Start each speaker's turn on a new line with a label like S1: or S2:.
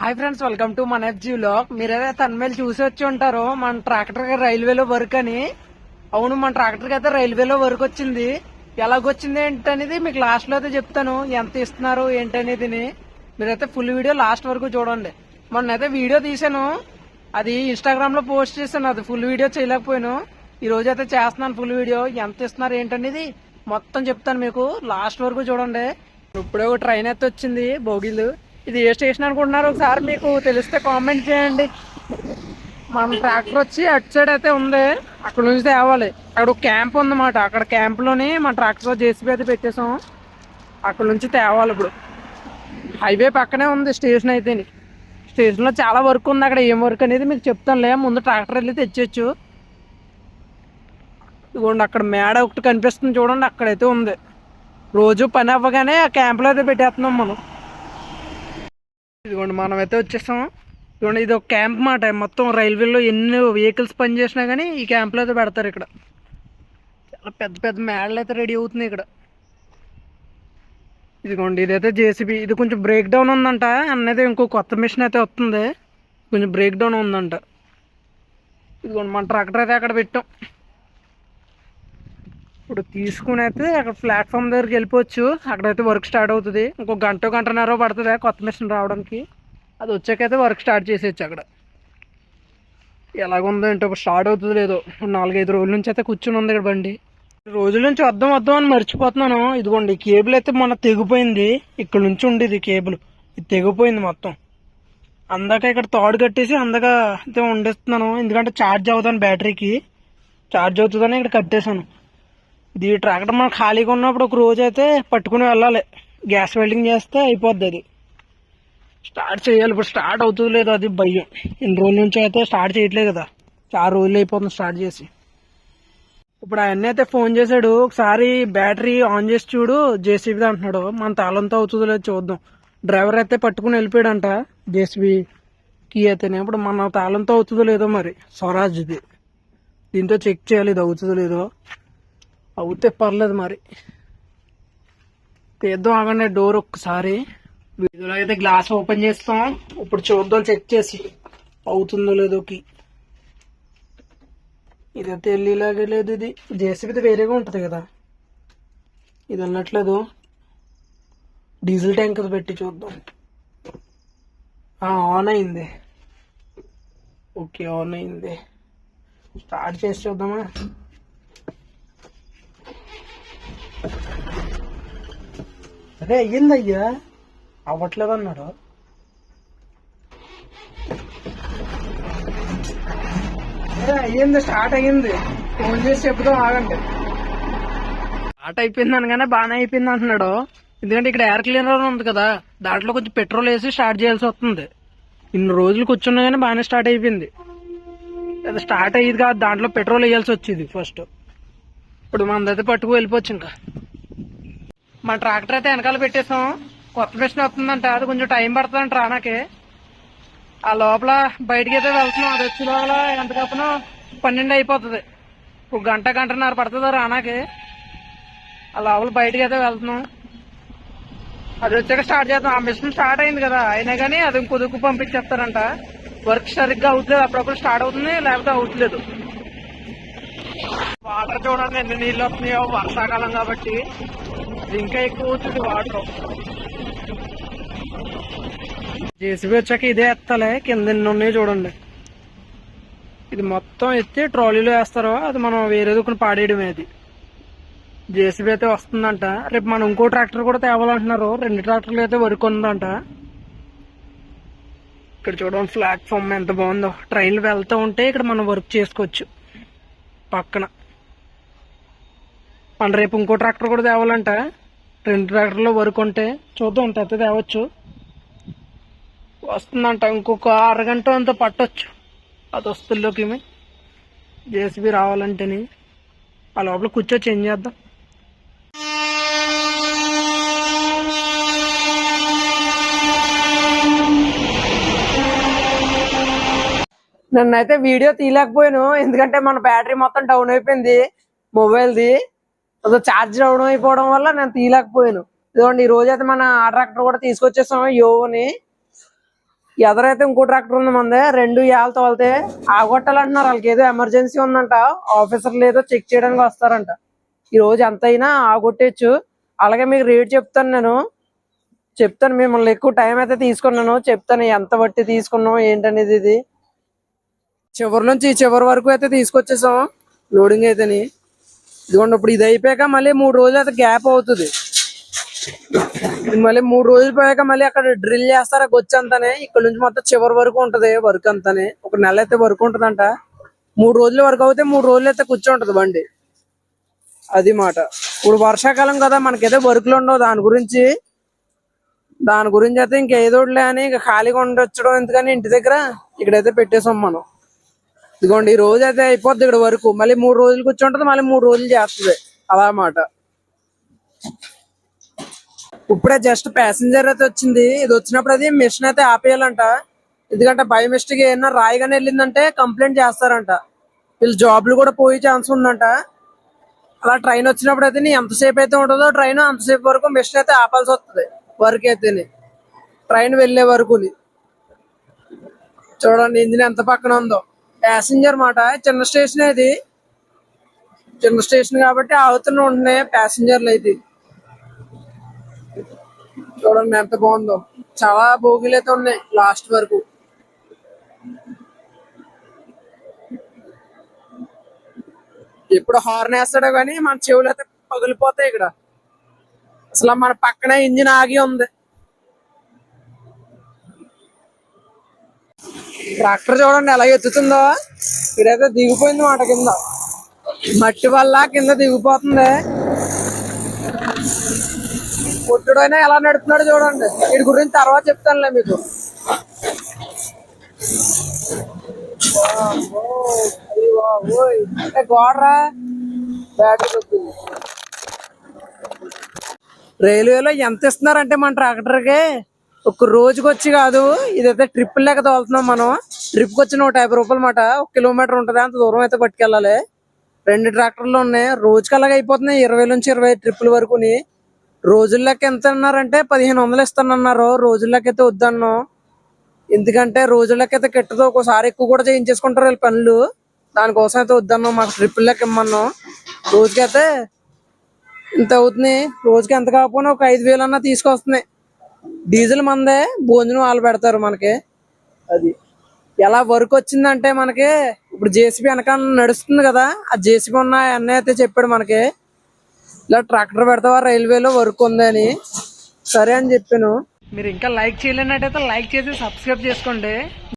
S1: Hi friends welcome to మన FZ vlog మీరైతే తన్మేలు చూసి వచ్చి ఉంటారు మన ట్రాక్టర్ రైల్వేలో వర్క్ అని అవును మన ట్రాక్టర్ అయితే రైల్వేలో వర్క్ వచ్చింది ఎలాగొచ్చింది ఏంటనేది మీకు లాస్ట్లో అయితే చెప్తాను. ఎంత ఇస్తున్నారు ఏంటనేది మీరైతే ఫుల్ వీడియో లాస్ట్ వరకు చూడండి. మొన్న అయితే వీడియో తీసాను అది ఇన్స్టాగ్రామ్లో పోస్ట్ చేశాను. అది ఫుల్ వీడియో చేయలేకపోయాను. ఈ రోజు అయితే చేస్తున్నాను ఫుల్ వీడియో ఎంత ఇస్తున్నారు ఏంటనేది మొత్తం చెప్తాను మీకు. లాస్ట్ వరకు చూడండి. ఇప్పుడే ఒక ట్రైన్ అయితే వచ్చింది బోగిలు. ఇది ఏ స్టేషన్ అనుకుంటున్నారు? ఒకసారి మీకు తెలిస్తే కామెంట్ చేయండి. మన ట్రాక్టర్ వచ్చి అటు సైడ్ అయితే ఉంది. అక్కడ నుంచి తేవాలి. అక్కడ ఒక క్యాంప్ ఉందన్నమాట. అక్కడ క్యాంప్లోని మన ట్రాక్టర్ జేసీబీ అయితే పెట్టేసాం అక్కడ నుంచి తేవాలి ఇప్పుడు. హైవే పక్కనే ఉంది స్టేషన్ అయితే స్టేషన్లో చాలా వర్క్ ఉంది. అక్కడ ఏం వర్క్ అనేది మీకు చెప్తానులే. ముందు ట్రాక్టర్ వెళ్ళి తెచ్చొచ్చు ఇదిగోండి అక్కడ మేడ ఒకటి కనిపిస్తుంది చూడండి. అక్కడైతే ఉంది. రోజు పని అవ్వగానే ఆ క్యాంప్లో అయితే పెట్టేస్తున్నాం మనం. ఇదిగోండి మనం అయితే వచ్చేస్తాం ఇదిగోండి ఇది ఒక క్యాంప్ మాట. మొత్తం రైల్వేలో ఎన్ని వెహికల్స్ పని చేసినా కానీ ఈ క్యాంప్లో అయితే పెడతారు ఇక్కడ. చాలా పెద్ద పెద్ద మేడలు అయితే రెడీ అవుతున్నాయి ఇక్కడ. ఇదిగోండి ఇదైతే జేసీబీ. ఇది కొంచెం బ్రేక్ డౌన్ ఉందంట. అన్నది ఇంకో కొత్త మిషన్ అయితే వస్తుంది. కొంచెం బ్రేక్ డౌన్ ఉందంట. ఇదిగోండి మన ట్రాక్టర్ అయితే అక్కడ పెట్టాం. ఇప్పుడు తీసుకుని అయితే అక్కడ ప్లాట్ఫామ్ దగ్గరికి వెళ్ళిపోవచ్చు. అక్కడైతే వర్క్ స్టార్ట్ అవుతుంది. ఇంకో గంట గంటన్నర పడుతుంది కొత్త మిషన్ రావడానికి. అది వచ్చాకైతే వర్క్ స్టార్ట్ చేసేయచ్చు అక్కడ. ఎలాగుందో ఏంటో స్టార్ట్ అవుతుంది లేదో. నాలుగైదు రోజుల నుంచి అయితే కూర్చుని ఉంది ఇక్కడ బండి. రోజుల నుంచి వద్దాం వద్దాం అని మర్చిపోతున్నాను. ఇదిగోండి కేబుల్ అయితే మన తెగిపోయింది. ఇక్కడ నుంచి ఉండేది కేబుల్ ఇది తెగిపోయింది మొత్తం. అందాక ఇక్కడ తాడు కట్టేసి అందాక అయితే వండిస్తున్నాను ఎందుకంటే ఛార్జ్ అవుతాను బ్యాటరీకి ఛార్జ్ అవుతుందని ఇక్కడ కట్టేశాను. ఇది ట్రాక్టర్ మనం ఖాళీగా ఉన్నప్పుడు ఒక రోజు అయితే పట్టుకుని వెళ్ళాలి. గ్యాస్ వెల్డింగ్ చేస్తే అయిపోద్ది అది. స్టార్ట్ చేయాలి. ఇప్పుడు స్టార్ట్ అవుతుంది లేదు అది భయం. ఇన్ని రోజుల నుంచి అయితే స్టార్ట్ చేయట్లేదు కదా. చాలా రోజులు అయిపోతుంది స్టార్ట్ చేసి. ఇప్పుడు ఆయన అయితే ఫోన్ చేశాడు. ఒకసారి బ్యాటరీ ఆన్ చేసి చూడు. జేసీబీ అంటున్నాడు. మన తాళంతో అవుతుందో లేదు చూద్దాం. డ్రైవర్ అయితే పట్టుకుని వెళ్ళిపోయాడంట. జేసీబీ కీ అయితేనే. ఇప్పుడు మన తాళంతో అవుతుందో లేదో మరి. స్వరాజ్ది. దీంతో చెక్ చేయాలి. ఇది అవుతుందో లేదో. అవుతే పర్లేదు మరి. తీద్దాం ఆగండి డోర్ ఒక్కసారి. వీధిలో అయితే గ్లాస్ ఓపెన్ చేస్తాం. ఇప్పుడు చూద్దాం చెక్ చేసి. అవుతుందో లేదో కి ఇదైతే వెళ్ళేలాగే లేదు ఇది. జేసీబీ వేరేగా ఉంటుంది కదా. ఇది అన్నట్లేదు. డీజిల్ ట్యాంక్ పెట్టి చూద్దాం. ఆన్ అయింది. ఓకే ఆన్ అయింది. స్టార్ట్ చేసి చూద్దామా? అదే అయ్యిందయ్యా అవ్వట్లేదు అన్నాడు అదే అయ్యింది స్టార్ట్ అయ్యింది. ఫోన్ చేసి చెప్తాం ఆగండి. స్టార్ట్ అయిపోయింది అనగానే బాగానే అయిపోయింది అంటున్నాడు. ఎందుకంటే ఇక్కడ ఎయిర్ క్లీనర్ ఉంది కదా దాంట్లో కొంచెం పెట్రోల్ వేసి స్టార్ట్ చేయాల్సి వస్తుంది. ఇన్ని రోజులు కూర్చున్నా కానీ బాగానే స్టార్ట్ అయిపోయింది. అది స్టార్ట్ అయ్యేది కాదు దాంట్లో పెట్రోల్ వేయాల్సి వచ్చేది ఫస్ట్ ఇప్పుడు మనదైతే పట్టుకు వెళ్ళిపోవచ్చు ఇంకా. మన ట్రాక్టర్ అయితే వెనకాల పెట్టేసాం కొత్త మిషన్ వస్తుందంట. అది కొంచెం టైం పడుతుందంట రానాకి ఆ లోపల బయటికి అయితే వెళ్తున్నాం. అది వచ్చే లోపల ఎంత కప్పనో పన్నెండు అయిపోతుంది. ఒక గంట గంటన్నర పడుతుందో రానాకి ఆ లోపల బయటికి అయితే వెళ్తున్నాం. అది వచ్చాక స్టార్ట్ చేద్దాం. ఆ మిషన్ స్టార్ట్ అయింది కదా. అయినా కానీ అది కుదుకు పంపించేస్తారంట. వర్క్ సరిగ్గా అవుతలేదు. అప్పుడప్పుడు స్టార్ట్ అవుతుంది లేకపోతే అవుతలేదు. వాటర్ చూడండి ఎన్ని నీళ్ళు వస్తున్నాయో. వర్షాకాలం కాబట్టి. ఇంకా ఎక్కువ అవుతుంది వాటర్. జేసీబీ వచ్చాక ఇదే ఎత్తాలే. కింద ఉన్నాయి చూడండి. ఇది మొత్తం ఎత్తి ట్రాలీలో వేస్తారో అది మనం వేరే దుక్కుని పాడేయడమే అది. జేసీబీ అయితే వస్తుందంట. రేపు మనం ఇంకో ట్రాక్టర్ కూడా తేవాలంటున్నారు. రెండు ట్రాక్టర్లు అయితే వర్క్ ఉందంట ఇక్కడ చూడండి ప్లాట్ఫామ్ ఎంత బాగుందో. ట్రైన్లు వెళ్తూ ఉంటే ఇక్కడ మనం వర్క్ చేసుకోవచ్చు. పక్కన. మన రేపు ఇంకో ట్రాక్టర్ కూడా తేవాలంట. రెండు ట్రాక్టర్లో వరకు ఉంటే చూద్దాం తెత్త తేవచ్చు. వస్తుందంట ఇంకొక అరగంట అంతా పట్టొచ్చు. అది వస్తుల్లోకి జేసీబీ రావాలంటేని. ఆ లోపల కూర్చో చేంజ్ చేద్దాం? నన్నైతే వీడియో తీయలేకపోయాను. ఎందుకంటే మన బ్యాటరీ మొత్తం డౌన్ అయిపోయింది. మొబైల్ది. అసలు ఛార్జ్ అవడం అయిపోవడం వల్ల నేను తీయలేకపోయాను. ఇదిగోండి ఈ రోజు అయితే మన ఆ ట్రాక్టర్ కూడా తీసుకొచ్చేసాం. యోని ఎదరైతే ఇంకో ట్రాక్టర్ ఉంది మంది రెండు ఏళ్ళతో వెళ్తే ఆగొట్టాలంటున్నారు. వాళ్ళకి ఏదో ఎమర్జెన్సీ ఉందంట. ఆఫీసర్లు ఏదో చెక్ చేయడానికి వస్తారంట. ఈ రోజు ఎంత ఆగొట్టేయచ్చు అలాగే మీకు రేట్ చెప్తాను నేను. చెప్తాను మిమ్మల్ని ఎక్కువ టైం అయితే తీసుకున్నాను. చెప్తాను ఎంత బట్టి తీసుకున్నాం ఏంటనేది ఇది. చివరి నుంచి చివరి వరకు అయితే తీసుకొచ్చేసాం. లోడింగ్ అయితేని. ఇదిగోండి ఇప్పుడు ఇది అయిపోయాక మళ్ళీ మూడు రోజులు అయితే గ్యాప్ అవుతుంది. ఇది మళ్ళీ మూడు రోజులు పోయాక మళ్ళీ అక్కడ డ్రిల్ చేస్తారా గొచ్చంతానే ఇక్కడ నుంచి మొత్తం చివరి వరకు ఉంటది వర్క్ అంతానే. ఒక నెల అయితే వర్క్ ఉంటదంట. మూడు రోజులు వరకు అయితే మూడు రోజులు అయితే కూర్చోంటది బండి. అది మాట. ఇప్పుడు వర్షాకాలం కదా మనకైతే వర్క్లు ఉండవు దాని గురించి. దాని గురించి అయితే ఇంకేదోట్లే అని ఇంకా ఖాళీగా ఉండొచ్చడం ఎందుకని ఇంటి దగ్గర ఇక్కడైతే పెట్టేసాం మనం. ఇదిగోండి ఈ రోజు అయితే అయిపోద్ది ఇక్కడ వరకు. మళ్ళీ మూడు రోజులు కూర్చుంటది మళ్ళీ మూడు రోజులు చేస్తుంది. అలా ఇప్పుడే జస్ట్ ప్యాసింజర్ అయితే వచ్చింది. ఇది వచ్చినప్పుడు అది మిషన్ అయితే ఆపేయాలంట. ఎందుకంటే బై మిస్టేక్ ఏమన్నా రాయిగానే వెళ్ళిందంటే కంప్లైంట్ చేస్తారంట. వీళ్ళు జాబ్లు కూడా పోయే ఛాన్స్ ఉందంట. అలా ట్రైన్ వచ్చినప్పుడు అయితే నీ ఎంతసేపు అయితే ఉంటుందో ట్రైన్ అంతసేపు వరకు మిషన్ అయితే ఆపాల్సి వస్తుంది. వర్క్ అయితేనే. ట్రైన్ వెళ్ళే వరకుని చూడండి ఇంజిన్ ఎంత పక్కన ఉందో. ప్యాసింజర్ మాట. చిన్న స్టేషన్ ఇది. చిన్న స్టేషన్ కాబట్టి ఆగుతూనే ఉంటున్నాయి ప్యాసింజర్లు అయితే చూడండి ఎంత బాగుందో. చాలా బోగిలు అయితే ఉన్నాయి లాస్ట్ వరకు. ఎప్పుడు హార్న్ వేస్తాడో కానీ మన చెవులు అయితే పగిలిపోతాయి ఇక్కడ. అసలు మన పక్కనే ఇంజిన్ ఆగి ఉంది. ట్రాక్టర్ చూడండి ఎలా ఎత్తుతుందో. ఇదైతే దిగిపోయింది మాట కింద. మట్టి వల్ల కింద దిగిపోతుంది. పుట్టుడైనా ఎలా నడుపుతున్నాడు చూడండి. వీడి గురించి తర్వాత చెప్తానులే మీకు. గోడరా? బ్యాటరీ వచ్చింది రైల్వేలో ఎంత ఇస్తున్నారంటే మన ట్రాక్టర్కి? ఒక రోజుకి వచ్చి కాదు. ఇదైతే ట్రిప్ లెక్క తోలుతున్నాం మనం. ట్రిప్కి వచ్చిన ఒక యాభై రూపాయలు మాట. ఒక కిలోమీటర్ ఉంటుంది అంత దూరం అయితే పట్టుకెళ్ళాలి. రెండు ట్రాక్టర్లు ఉన్నాయి రోజుకి అలాగే అయిపోతున్నాయి. ఇరవై నుంచి ఇరవై ట్రిప్పుల వరకుని. రోజుల లెక్క ఎంత అన్నారంటే పదిహేను వందలు ఇస్తానన్నారు. రోజుల లెక్క అయితే వద్దన్నాం. ఎందుకంటే రోజుల అయితే కిట్టదు ఒక్కోసారి ఎక్కువ కూడా చేయించేసుకుంటారు వీళ్ళ పనులు. దానికోసం అయితే వద్దన్నాం మాకు ట్రిప్పుల లెక్క ఇమ్మన్నాం. రోజుకైతే ఇంత అవుతుంది. రోజుకి ఎంత కాకపోయినా ఒక ఐదు వేలు అన్నా తీసుకొస్తున్నాయి. డీజిల్ మందే భోజనం వాళ్ళు పెడతారు మనకి. అది. ఎలా వర్క్ వచ్చిందంటే మనకి ఇప్పుడు జేసీబీ వెనకాల నడుస్తుంది కదా ఆ జేసీబీ ఉన్న అన్నయ్య అయితే చెప్పాడు మనకి ఇలా ట్రాక్టర్ పెడతావా? రైల్వేలో వర్క్ ఉందని సరే అని చెప్పాను. మీరు ఇంకా లైక్ చేయలేనట్టయితే లైక్ చేసి సబ్స్క్రైబ్ చేసుకోండి.